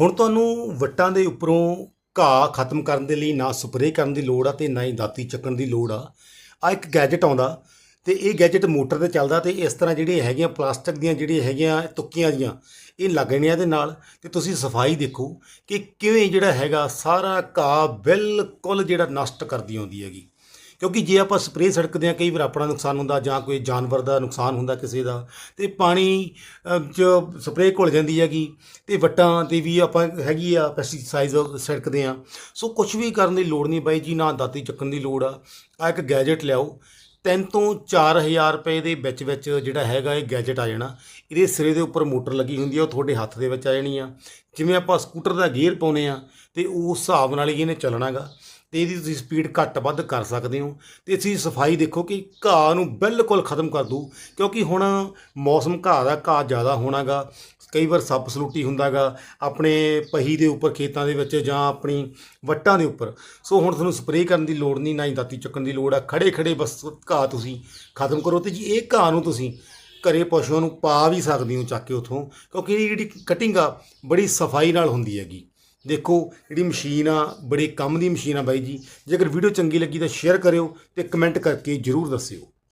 ਹੁਣ ਤੁਹਾਨੂੰ ਵੱਟਾਂ ਦੇ ਉੱਪਰੋਂ ਘਾਹ ਖਤਮ ਕਰਨ ਦੇ ਲਈ ਨਾ ਸਪਰੇਅ ਕਰਨ ਦੀ ਲੋੜ ਆ ਤੇ ਨਾ ਹੀ ਦਾਤੀ ਚੱਕਣ ਦੀ ਲੋੜ ਆ। ਆ ਇੱਕ ਗੈਜਟ ਆਉਂਦਾ ਤੇ ਇਹ ਗੈਜਟ ਮੋਟਰ ਤੇ ਚੱਲਦਾ ਤੇ ਇਸ ਤਰ੍ਹਾਂ ਜਿਹੜੇ ਹੈਗੀਆਂ ਪਲਾਸਟਿਕ ਦੀਆਂ ਜਿਹੜੀਆਂ ਹੈਗੀਆਂ ਤੁੱਕੀਆਂ ਜੀਆਂ, ਇਹ ਲੱਗਣੀਆਂ ਦੇ ਨਾਲ ਤੇ ਤੁਸੀਂ ਸਫ਼ਾਈ ਦੇਖੋ ਕਿ ਕਿਵੇਂ ਜਿਹੜਾ ਹੈਗਾ ਸਾਰਾ ਘਾਹ ਬਿਲਕੁਲ ਜਿਹੜਾ ਨਸ਼ਟ ਕਰਦੀ ਆਉਂਦੀ ਹੈਗੀ। ਕਿਉਂਕਿ ਜੇ ਆਪਾਂ ਸਪਰੇਅ ਛਿੜਕਦੇ ਹਾਂ ਕਈ ਵਾਰ ਆਪਣਾ ਨੁਕਸਾਨ ਹੁੰਦਾ ਜਾਂ ਕੋਈ ਜਾਨਵਰ ਦਾ ਨੁਕਸਾਨ ਹੁੰਦਾ ਕਿਸੇ ਦਾ, ਤੇ ਪਾਣੀ 'ਚ ਸਪਰੇਅ ਘੁਲ ਜਾਂਦੀ ਹੈਗੀ, ਤੇ ਵੱਟਾਂ ਤੇ ਵੀ ਆਪਾਂ ਹੈਗੀ ਆ ਪੈਸਟੀਸਾਈਡ ਛਿੜਕਦੇ ਆ। ਸੋ ਕੁਝ ਵੀ ਕਰਨ ਦੀ ਲੋੜ ਨਹੀਂ ਬਾਈ ਜੀ, ਨਾ ਦਾਤੀ ਚੱਕਣ ਦੀ ਲੋੜ ਆ। ਆ ਇੱਕ ਗੈਜਟ ਲਿਆਓ, ਤਿੰਨ ਤੋਂ 4000 ਰੁਪਏ ਦੇ ਵਿੱਚ ਵਿੱਚ ਜਿਹੜਾ ਹੈਗਾ ਇਹ ਗੈਜਟ ਆ ਜਾਣਾ। ਇਹਦੇ ਸਿਰੇ ਦੇ ਉੱਪਰ ਮੋਟਰ ਲੱਗੀ ਹੁੰਦੀ ਆ, ਉਹ ਤੁਹਾਡੇ ਹੱਥ ਦੇ ਵਿੱਚ ਆ ਜਾਣੀ ਆ। ਜਿਵੇਂ ਆਪਾਂ ਸਕੂਟਰ ਦਾ ਗੇਅਰ ਪਾਉਨੇ ਆ, ਤੇ ਉਸ ਹਿਸਾਬ ਨਾਲ ਹੀ ਇਹਨੇ ਚੱਲਣਾਗਾ ਤੇ ਇਹਦੀ ਤੁਸੀਂ ਸਪੀਡ ਘੱਟ ਵੱਧ ਕਰ ਸਕਦੇ ਹੋ। ਤੇ ਤੁਸੀਂ ਸਫ਼ਾਈ ਦੇਖੋ ਕਿ ਘਾਹ ਨੂੰ ਬਿਲਕੁਲ ਖਤਮ ਕਰ ਦੂ ਕਿਉਂਕਿ ਹੁਣ ਮੌਸਮ ਘਾਹ ਦਾ ਘਾਹ ਜ਼ਿਆਦਾ ਹੋਣਾਗਾ, ਕਈ ਵਾਰ ਸੱਪ ਸਲੂਟੀ ਹੁੰਦਾਗਾ ਆਪਣੇ ਪਹੀ ਦੇ ਉੱਪਰ, ਖੇਤਾਂ ਦੇ ਵਿੱਚ ਜਾਂ ਆਪਣੀ ਵੱਟਾਂ ਦੇ ਉੱਪਰ। ਸੋ ਹੁਣ ਤੁਹਾਨੂੰ ਸਪਰੇਅ ਕਰਨ ਦੀ ਲੋੜ ਨਹੀਂ, ਨਾ ਹੀ ਦਾਤੀ ਚੱਕਣ ਦੀ ਲੋੜ ਆ। ਖੜੇ ਖੜੇ ਬਸ ਘਾਹ ਤੁਸੀਂ ਖਤਮ ਕਰੋ ਤੇ ਜੀ ਇਹ ਘਾਹ ਨੂੰ ਤੁਸੀਂ ਘਰੇ ਪਸ਼ੂਆਂ ਨੂੰ ਪਾ ਵੀ ਸਕਦੇ ਹੋ ਚੱਕ ਕੇ ਉਥੋਂ, ਕਿਉਂਕਿ ਇਹਦੀ ਜਿਹੜੀ ਕਟਿੰਗ ਆ ਬੜੀ ਸਫ਼ਾਈ ਨਾਲ ਹੁੰਦੀ ਹੈਗੀ। ਦੇਖੋ, ਜਿਹੜੀ ਮਸ਼ੀਨ ਆ, ਬੜੇ ਕੰਮ ਦੀ ਮਸ਼ੀਨ ਆ ਬਾਈ ਜੀ। ਜੇਕਰ ਵੀਡੀਓ ਚੰਗੀ ਲੱਗੀ ਤਾਂ ਸ਼ੇਅਰ ਕਰਿਓ ਤੇ ਕਮੈਂਟ ਕਰਕੇ ਜਰੂਰ ਦੱਸਿਓ।